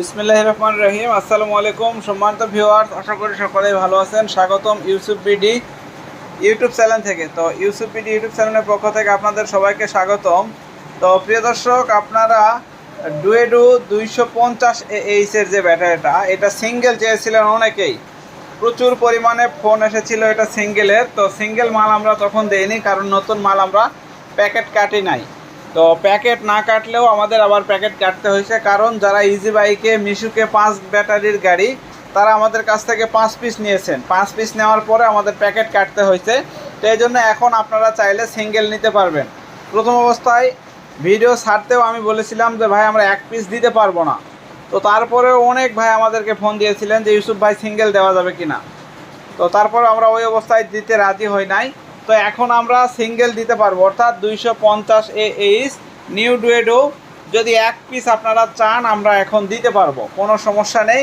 বিসমিল্লাহ রহমান রহিম। আসসালামু আলাইকুম। সম্মানিত ভিউয়ার্স আশা করি সকলেই ভালো আছেন। স্বাগতম ইউসুফ বিডি ইউটিউব চ্যানেল থেকে। তো ইউসুফ বিডি ইউটিউব চ্যানেলের পক্ষ থেকে আপনাদের সবাইকে স্বাগতম। তো প্রিয় দর্শক, আপনারা ডুয়েডু দুইশো পঞ্চাশ এইচের যে ব্যাটারিটা, এটা সিঙ্গেল চেয়েছিলেন অনেকেই। প্রচুর পরিমাণে ফোন এসেছিল এটা সিঙ্গেলের তো সিঙ্গেল মাল আমরা তখন দেইনি, কারণ নতুন মাল আমরা প্যাকেট কাটি নাই। তো প্যাকেট না কাটলেও আমাদের আবার প্যাকেট কাটতে হয়েছে। কারণ যারা ইজি বাইকে মিশুকে পাঁচ ব্যাটারির গাড়ি, তারা আমাদের কাছ থেকে পাঁচ পিস নিয়েছেন। পাঁচ পিস নেওয়ার পরে আমাদের প্যাকেট কাটতে হয়েছে। তো এই জন্য এখন আপনারা চাইলে সিঙ্গেল নিতে পারবেন। প্রথম অবস্থায় ভিডিও ছাড়তেও আমি বলেছিলাম যে, ভাই, আমরা এক পিস দিতে পারব না। তো তারপরেও অনেক ভাই আমাদেরকে ফোন দিয়েছিলেন যে, ইউসুফ ভাই সিঙ্গেল দেওয়া যাবে কি না তো তারপর আমরা ওই অবস্থায় দিতে রাজি হই নাই। তো এখন আমরা সিঙ্গেল দিতে পারব। অর্থাৎ দুইশো পঞ্চাশ এ এইচ নিউ ডুয়েডো যদি এক পিস আপনারা চান, আমরা এখন দিতে পারব। কোনো সমস্যা নেই।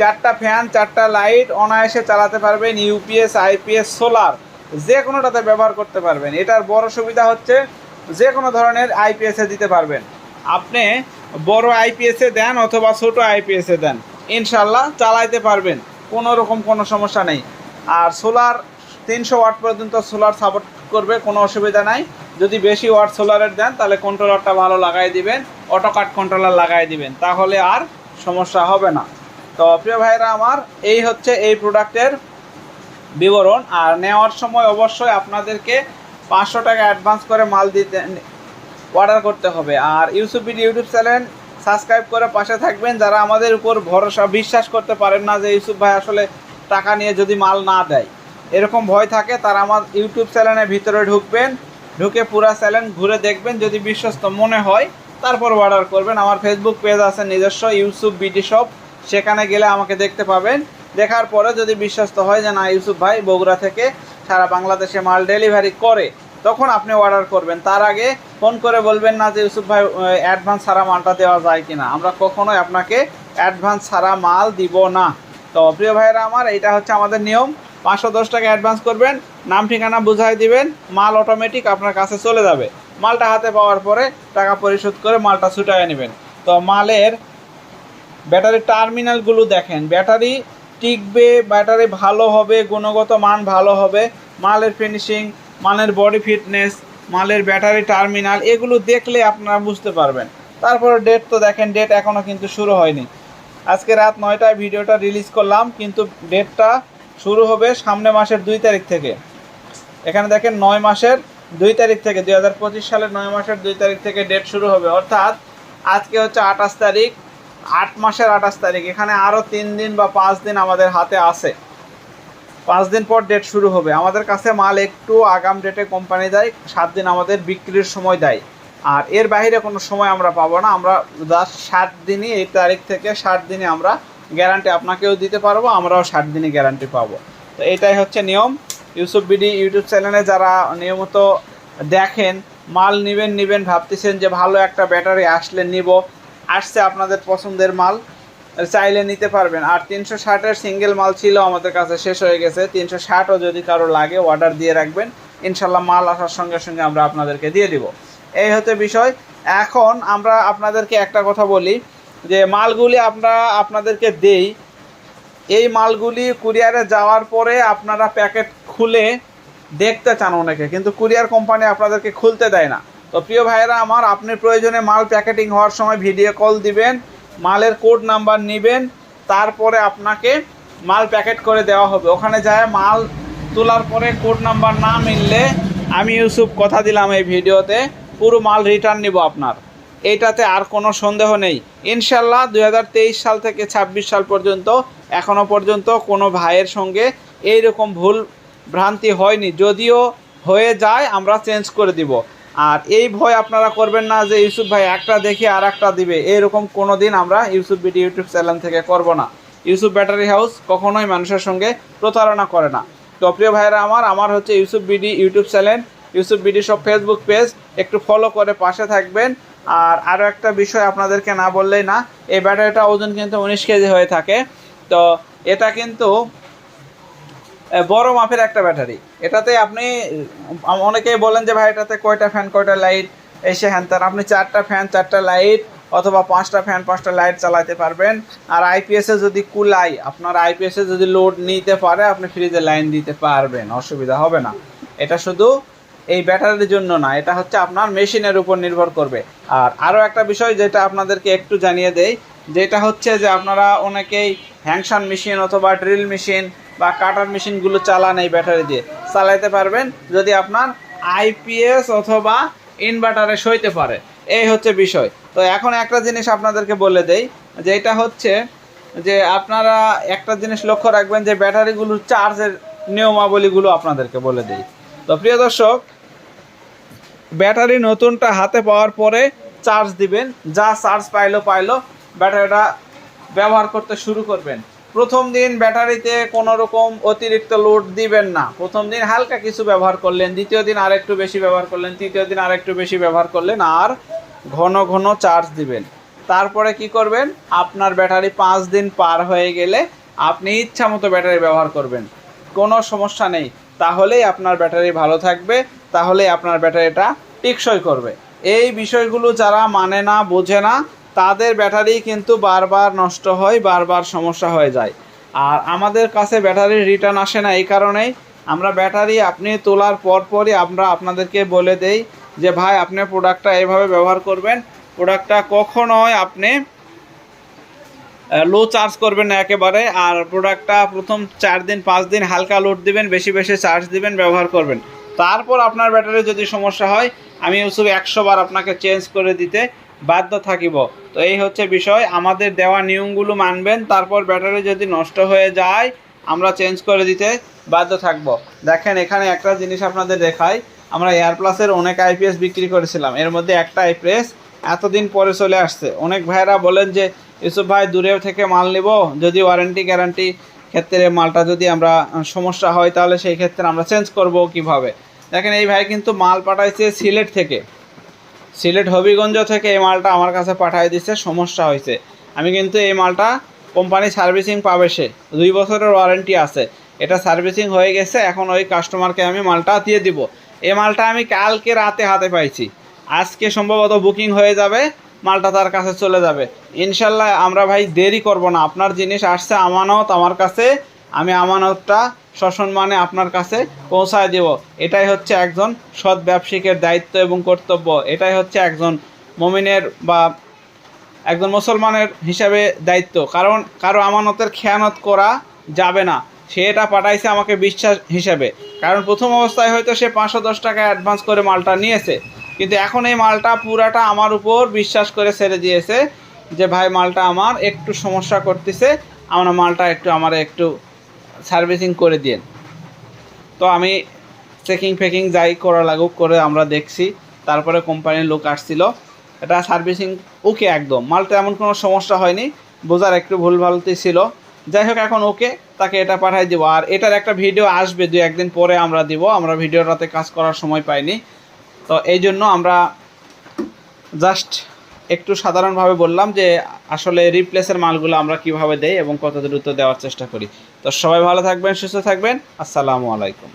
চারটা ফ্যান চারটা লাইট অনায়াসে চালাতে পারবেন ইউপিএস আইপিএস সোলার যে কোনোটাতে ব্যবহার করতে পারবেন। এটার বড় সুবিধা হচ্ছে যে কোনো ধরনের আইপিএসে দিতে পারবেন। আপনি বড় আইপিএসে দেন অথবা ছোট আইপিএসে দেন। ইনশাল্লাহ চালাইতে পারবেন। কোনো রকম কোনো সমস্যা নেই। আর সোলার তিনশো ওয়াট পর্যন্ত সোলার সাপোর্ট করবে, কোনো অসুবিধা নাই। যদি বেশি ওয়াট সোলারের দেন, তাহলে কন্ট্রোলারটা ভালো লাগাই দিবেন অটো কাট কন্ট্রোলার লাগাই দিবেন, তাহলে আর সমস্যা হবে না। তো প্রিয় ভাইরা আমার, এই হচ্ছে এই প্রোডাক্টের বিবরণ। আর নেওয়ার সময় অবশ্যই আপনাদেরকে পাঁচশো টাকা অ্যাডভান্স করে মাল দিতে অর্ডার করতে হবে। আর Yusuf BD YouTube channel subscribe করে পাশে থাকবেন, যারা আমাদের উপর ভরসা, বিশ্বাস করতে পারেন না যে ইউসুফ ভাই আসলে টাকা নিয়ে যদি মাল না দেয়। এরকম ভয় থাকে, তারা আমার ইউটিউব চ্যানেলের ভিতরে ঢুকবেন, ঢুকে পুরা চ্যানেল ঘুরে দেখবেন, যদি বিশ্বস্ত মনে হয়, তারপর অর্ডার করবেন। আমার ফেসবুক পেজ আছে নিজস্ব, ইউসুফ বিডি শপ, সেখানে গেলে আমাকে দেখতে পাবেন। দেখার পরে যদি বিশ্বস্ত হয় যে, না, ইউসুফ ভাই, বগুড়া থেকে সারা বাংলাদেশে মাল ডেলিভারি করে, তখন আপনি অর্ডার করবেন। তার আগে ফোন করে বলবেন না যে, ইউসুফ ভাই অ্যাডভান্স ছাড়া মালটা দেওয়া যায় কিনা? আমরা কখনোই আপনাকে অ্যাডভান্স ছাড়া মাল দিব না। তো প্রিয় ভাইয়েরা আমার এটা হচ্ছে আমাদের নিয়ম। পাঁচশো দশ টাকা অ্যাডভান্স করবেন, নাম ঠিকানা বুঝাই দিবেন, মাল অটোমেটিক আপনার কাছে চলে যাবে। মালটা হাতে পাওয়ার পরে টাকা পরিশোধ করে মালটা ছুটায় নেবেন। তো মালের ব্যাটারি টার্মিনালগুলো দেখেন, ব্যাটারি টিকবে, ব্যাটারি ভালো হবে, গুণগত মান ভালো হবে, মালের ফিনিশিং মালের বডি ফিটনেস মালের ব্যাটারি টার্মিনাল এগুলো দেখলে আপনারা বুঝতে পারবেন। তারপরে ডেট তো দেখেন ডেট এখনও কিন্তু শুরু হয়নি। আজকে রাত নয়টায় ভিডিওটা রিলিজ করলাম, কিন্তু ডেটটা শুরু হবে সামনে মাসের দুই তারিখ থেকে। এখানে দেখেন নয় মাসের দুই তারিখ থেকে, দুই হাজার পঁচিশ সালের নয় মাসের দুই তারিখ থেকে ডেট শুরু হবে। অর্থাৎ আজকে হচ্ছে আঠাশ তারিখ, আট মাসের আঠাশ তারিখ। এখানে আরও তিন দিন বা পাঁচ দিন আমাদের হাতে আছে। পাঁচ দিন পর ডেট শুরু হবে। আমাদের কাছে মাল একটু আগাম ডেটে কোম্পানি দেয়, সাত দিন আমাদের বিক্রির সময় দেয়। আর এর বাইরে কোনো সময় আমরা পাবো না। আমরা জাস্ট ষাট দিনই এই তারিখ থেকে ষাট দিনে আমরা গ্যারান্টি আপনাকেও দিতে পারব, আমরাও ষাট দিনই গ্যারান্টি পাবো। তো এটাই হচ্ছে নিয়ম। ইউসুফ বিডি ইউটিউব চ্যানেলে যারা নিয়মিত দেখেন, মাল নেবেন নেবেন, ভাবতেছেন যে ভালো একটা ব্যাটারি আসলে নিব, আসছে আপনাদের পছন্দের মাল, চাইলে নিতে পারবেন। আর তিনশো ষাটের সিঙ্গেল মাল ছিল, আমাদের কাছে শেষ হয়ে গেছে। তিনশো ষাটও যদি কারও লাগে, অর্ডার দিয়ে রাখবেন। ইনশাল্লাহ মাল আসার সঙ্গে সঙ্গে আমরা আপনাদেরকে দিয়ে দিব। এই হচ্ছে বিষয়। এখন আমরা আপনাদেরকে একটা কথা বলি। যে মালগুলি আমরা আপনাদেরকে দেই, এই মালগুলি কুরিয়ারে যাওয়ার পরে আপনারা প্যাকেট খুলে দেখতে চান অনেকে, কিন্তু কুরিয়ার কোম্পানি আপনাদেরকে খুলতে দেয় না। তো প্রিয় ভাইয়েরা আমার, আপনি প্রয়োজনে মাল প্যাকেটিং হওয়ার সময় ভিডিও কল দিবেন, মালের কোড নাম্বার নেবেন, তারপরে আপনাকে মাল প্যাকেট করে দেওয়া হবে। ওখানে যায়, মাল তোলার পরে কোড নাম্বার না মিললে, আমি ইউসুফ কথা দিলাম এই ভিডিওতে, পুরো মাল রিটার্ন নিব আপনার। এইটাতে আর কোনো সন্দেহ নেই। ইনশাল্লাহ দুই হাজার তেইশ সাল থেকে ২৬ সাল পর্যন্ত, এখনও পর্যন্ত কোনো ভাইয়ের সঙ্গে এই রকম ভুল ভ্রান্তি হয়নি। যদিও হয়ে যায়, আমরা চেঞ্জ করে দিব। আর এই ভয় আপনারা করবেন না যে, ইউসুফ ভাই একটা দেখে আর একটা দিবে। এরকম কোনো দিন আমরা ইউসুফ বিডি ইউটিউব চ্যানেল থেকে করব না। ইউসুফ ব্যাটারি হাউস কখনোই মানুষের সঙ্গে প্রতারণা করে না। তো প্রিয় ভাইরা আমার আমার হচ্ছে Yusuf BD YouTube channel. Yusuf BD সব ফেসবুক পেজ একটু ফলো করে পাশে থাকবেন। আর আরও একটা বিষয় আপনাদেরকে না বললেই না, এই ব্যাটারিটা ওজন কিন্তু উনিশ কেজি হয়ে থাকে। তো এটা কিন্তু বড় মাপের একটা ব্যাটারি। এটাতে আপনি অনেকেই বলেন যে ভাই, এটাতে কয়টা ফ্যান কয়টা লাইট এসে হ্যান, তার আপনি চারটা ফ্যান চারটা লাইট অথবা পাঁচটা ফ্যান পাঁচটা লাইট চালাতে পারবেন। আর আইপিএসে যদি কুলাই আপনার আইপিএসে যদি লোড নিতে পারে, আপনি ফ্রিজে লাইন দিতে পারবেন। অসুবিধা হবে না। এটা শুধু এই ব্যাটারির জন্য না, এটা হচ্ছে আপনার মেশিনের উপর নির্ভর করবে। আর আরও একটা বিষয় যেটা আপনাদেরকে একটু জানিয়ে দেই, যেটা হচ্ছে যে আপনারা অনেকেই হ্যাংশন মেশিন অথবা ড্রিল মেশিন বা কাটার মেশিনগুলো চালান এই ব্যাটারি দিয়ে। চালাইতে পারবেন যদি আপনার আইপিএস অথবা ইনভার্টারে সইতে পারে। এই হচ্ছে বিষয়। তো এখন একটা জিনিস আপনাদেরকে বলে দেই যে এটা হচ্ছে যে আপনারা একটা জিনিস লক্ষ্য রাখবেন যে ব্যাটারিগুলোর চার্জের নিয়মাবলীগুলো আপনাদেরকে বলে দেই। তো প্রিয় দর্শক, ব্যাটারি নতুনটা হাতে পাওয়ার পরে চার্জ দিবেন, যা চার্জ পাইলো পাইলো, ব্যাটারিটা ব্যবহার করতে শুরু করবেন। প্রথম দিন ব্যাটারিতে কোনো রকম অতিরিক্ত লোড দিবেন না। প্রথম দিন হালকা কিছু ব্যবহার করলেন, দ্বিতীয় দিন আরেকটু বেশি ব্যবহার করলেন, তৃতীয় দিন আরেকটু বেশি ব্যবহার করলেন, আর ঘন ঘন চার্জ দিবেন। তারপরে কি করবেন? আপনার ব্যাটারি পাঁচ দিন পার হয়ে গেলে আপনি ইচ্ছা মতো ব্যাটারি ব্যবহার করবেন। কোনো সমস্যা নেই। তাহলেই আপনার ব্যাটারি ভালো থাকবে, তাহলেই আপনার ব্যাটারিটা টেকসই করবে। এই বিষয়গুলো যারা মানে না, বোঝে না, তাদের ব্যাটারি কিন্তু বারবার নষ্ট হয়, বারবার সমস্যা হয়ে যায়। আর আমাদের কাছে ব্যাটারির রিটার্ন আসে না এই কারণেই আমরা ব্যাটারি আপনি তোলার পরপরই আমরা আপনাদেরকে বলে দেই যে, ভাই, আপনি প্রোডাক্টটা এভাবে ব্যবহার করবেন। প্রোডাক্টটা কখনোই আপনি লো চার্জ করবেন না একেবারে, আর প্রোডাক্টটা প্রথম চার দিন, পাঁচ দিন হালকা লোড দিবেন, বেশি বেশি চার্জ দিবেন, ব্যবহার করবেন। তারপর আপনার ব্যাটারি যদি সমস্যা হয়, আমি ইউসুফ একশো বার আপনাকে চেঞ্জ করে দিতে বাধ্য থাকিব। তো এই হচ্ছে বিষয়, আমাদের দেওয়া নিয়মগুলো মানবেন, তারপর ব্যাটারি যদি নষ্ট হয়ে যায়, আমরা চেঞ্জ করে দিতে বাধ্য থাকব। দেখেন, এখানে একটা জিনিস আপনাদের দেখাই, আমরা এয়ার প্লাসের অনেক আইপিএস বিক্রি করেছিলাম, এর মধ্যে একটা আইপিএস এতদিন পরে চলে আসছে। অনেক ভাইরা বলেন যে ইউসুফ ভাই দূরেও থেকে মাল নিব, যদি ওয়ারেন্টি গ্যারান্টি ক্ষেত্রে মালটা যদি আমরা সমস্যা হয়, তাহলে সেই ক্ষেত্রে আমরা চেঞ্জ করব কীভাবে? দেখেন এই ভাই কিন্তু মাল পাঠাইছে সিলেট থেকে। সিলেট হবিগঞ্জ থেকে এই মালটা আমার কাছে পাঠিয়ে দিচ্ছে সমস্যা হয়েছে আমি কিন্তু এই মালটা কোম্পানি সার্ভিসিং পাবে সে। দুই বছরের ওয়ারেন্টি আছে। এটা সার্ভিসিং হয়ে গেছে, এখন ওই কাস্টমারকে আমি মালটা দিয়ে দিব। এই মালটা আমি কালকে রাতে হাতে পাইছি। আজকে সম্ভবত বুকিং হয়ে যাবে মালটা তার কাছে চলে যাবে। ইনশাল্লাহ আমরা ভাই দেরি করব না। আপনার জিনিস আসছে আমানত আমার কাছে, আমি আমানতটা সসম্মানে আপনার কাছে পৌঁছায় দেব। এটাই হচ্ছে একজন সৎ ব্যবসায়িকের দায়িত্ব এবং কর্তব্য। এটাই হচ্ছে একজন মমিনের বা একজন মুসলমানের হিসাবে দায়িত্ব। কারণ কারও আমানতের খেয়ানত করা যাবে না। সে এটা পাঠাইছে আমাকে বিশ্বাস হিসাবে। কারণ প্রথম অবস্থায় হয়তো সে পাঁচশো দশ টাকা অ্যাডভান্স করে মালটা নিয়েছে। কিন্তু এখন এই মালটা পুরাটা আমার উপর বিশ্বাস করে ছেড়ে দিয়েছে যে, ভাই, মালটা আমার, একটু সমস্যা করতেছে, আমার মালটা একটু আমার একটু সার্ভিসিং করে দিন তো আমি চেকিং ফেকিং যাই করা লাগুক করে আমরা দেখছি। তারপরে কোম্পানির লোক আসছিল। এটা সার্ভিসিং ওকে একদম। মালটা এমন কোনো সমস্যা হয়নি, বোঝার একটু ভুল ভুলভালতি ছিল। যাই হোক, এখন ওকে, তাকে এটা পাঠাই দিব। আর এটার একটা ভিডিও আসবে দু একদিন পরে আমরা দিব। আমরা ভিডিওটাতে কাজ করার সময় পাইনি। তো এই জন্য আমরা জাস্ট একটু সাধারণভাবে বললাম যে আসলে রিপ্লেসের মালগুলো আমরা কীভাবে দেই এবং কত দ্রুত দেওয়ার চেষ্টা করি। তো সবাই ভালো থাকবেন, সুস্থ থাকবেন। আসসালামু আলাইকুম।